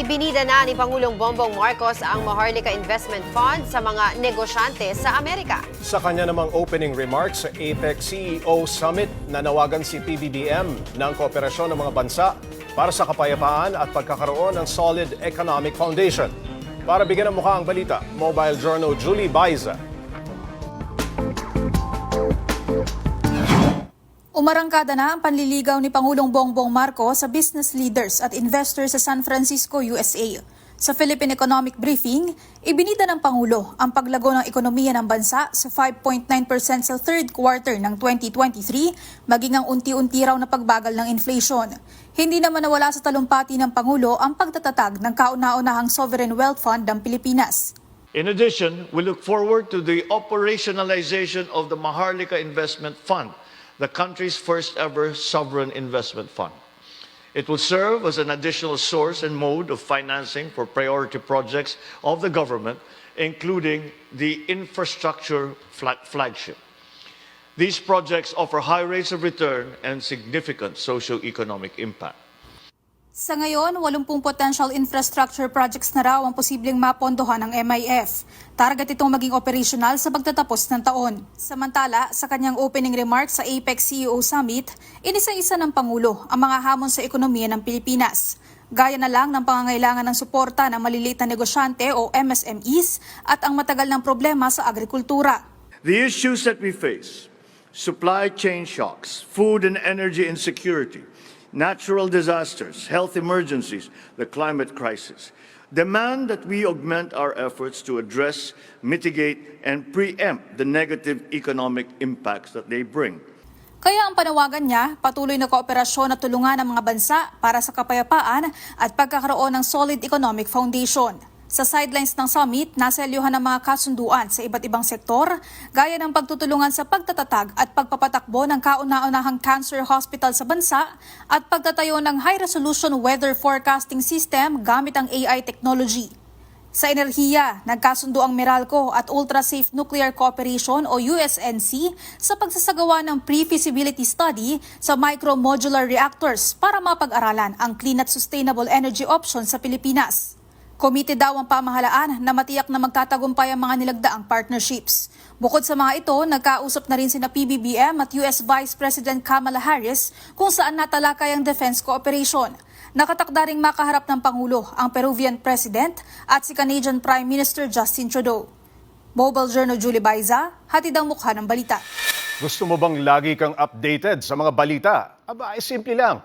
Ibinida na ni Pangulong Bongbong Marcos ang Maharlika Investment Fund sa mga negosyante sa Amerika. Sa kanya namang opening remarks sa APEC CEO Summit, nanawagan si PBBM ng kooperasyon ng mga bansa para sa kapayapaan at pagkakaroon ng solid economic foundation. Para bigyan ng mukha ang balita, Mobile Journal Julie Baiza. Umarangkada na ang panliligaw ni Pangulong Bongbong Marcos sa business leaders at investors sa San Francisco, USA. Sa Philippine Economic Briefing, ibinida ng Pangulo ang paglago ng ekonomiya ng bansa sa 5.9% sa third quarter ng 2023, maging ang unti-unti raw na pagbagal ng inflation. Hindi naman nawala sa talumpati ng Pangulo ang pagtatatag ng kauna-unahang sovereign wealth fund ng Pilipinas. In addition, we look forward to the operationalization of the Maharlika Investment Fund, the country's first ever sovereign investment fund. It will serve as an additional source and mode of financing for priority projects of the government, including the infrastructure flag- flagship. These projects offer high rates of return and significant socio-economic impact. Sa ngayon, 80 potential infrastructure projects na raw ang posibleng mapondohan ng MIF. Target itong maging operational sa pagtatapos ng taon. Samantala, sa kanyang opening remarks sa APEC CEO Summit, inisa-isa ng Pangulo ang mga hamon sa ekonomiya ng Pilipinas. Gaya na lang ng pangangailangan ng suporta ng maliliit na negosyante o MSMEs at ang matagal ng problema sa agrikultura. The issues that we face supply chain shocks, food and energy insecurity, natural disasters, health emergencies, the climate crisis demand that we augment our efforts to address, mitigate, and preempt the negative economic impacts that they bring. Kaya ang panawagan niya, patuloy na kooperasyon at tulungan ng mga bansa para sa kapayapaan at pagkakaroon ng solid economic foundation. Sa sidelines ng summit, naselyuhan ng mga kasunduan sa iba't ibang sektor, gaya ng pagtutulungan sa pagtatatag at pagpapatakbo ng kauna-unahang cancer hospital sa bansa at pagtatayo ng high-resolution weather forecasting system gamit ang AI technology. Sa enerhiya, nagkasundo ang Meralco at Ultra Safe Nuclear Cooperation o USNC sa pagsasagawa ng pre-feasibility study sa micro-modular reactors para mapag-aralan ang clean at sustainable energy options sa Pilipinas. Komite daw ang pamahalaan na matiyak na magtatagumpay ang mga nilagdaang partnerships. Bukod sa mga ito, nagkausap na rin sina PBBM at US Vice President Kamala Harris kung saan natalakay ang defense cooperation. Nakatakda ring makaharap ng Pangulo ang Peruvian President at si Canadian Prime Minister Justin Trudeau. Mobile Journal Julie Baiza, hatid ang mukha ng balita. Gusto mo bang lagi kang updated sa mga balita? Aba, ay simple lang.